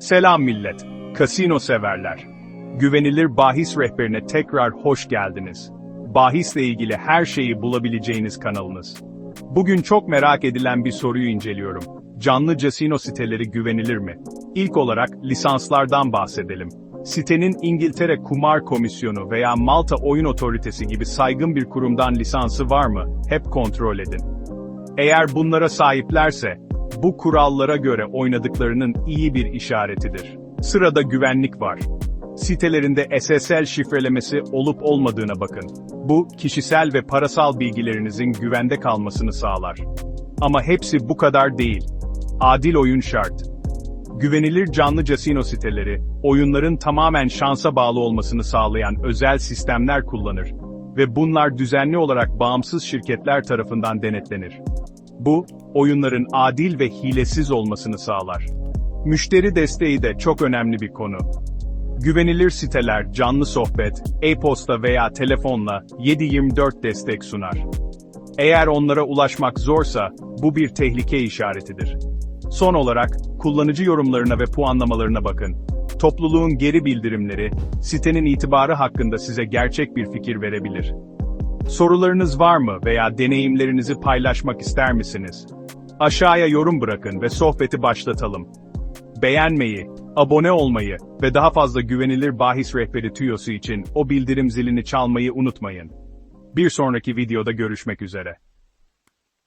Selam millet, kasino severler. Güvenilir bahis rehberine tekrar hoş geldiniz. Bahisle ilgili her şeyi bulabileceğiniz kanalınız. Bugün çok merak edilen bir soruyu inceliyorum. Canlı casino siteleri güvenilir mi? İlk olarak lisanslardan bahsedelim. Sitenin İngiltere Kumar Komisyonu veya Malta Oyun Otoritesi gibi saygın bir kurumdan lisansı var mı? Hep kontrol edin. Eğer bunlara sahiplerse, bu kurallara göre oynadıklarının iyi bir işaretidir. Sırada güvenlik var. Sitelerinde SSL şifrelemesi olup olmadığına bakın. Bu, kişisel ve parasal bilgilerinizin güvende kalmasını sağlar. Ama hepsi bu kadar değil. Adil oyun şart. Güvenilir canlı casino siteleri, oyunların tamamen şansa bağlı olmasını sağlayan özel sistemler kullanır ve bunlar düzenli olarak bağımsız şirketler tarafından denetlenir. Bu, oyunların adil ve hilesiz olmasını sağlar. Müşteri desteği de çok önemli bir konu. Güvenilir siteler canlı sohbet, e-posta veya telefonla 7/24 destek sunar. Eğer onlara ulaşmak zorsa, bu bir tehlike işaretidir. Son olarak, kullanıcı yorumlarına ve puanlamalarına bakın. Topluluğun geri bildirimleri, sitenin itibarı hakkında size gerçek bir fikir verebilir. Sorularınız var mı veya deneyimlerinizi paylaşmak ister misiniz? Aşağıya yorum bırakın ve sohbeti başlatalım. Beğenmeyi, abone olmayı ve daha fazla güvenilir bahis rehberi tüyosu için o bildirim zilini çalmayı unutmayın. Bir sonraki videoda görüşmek üzere.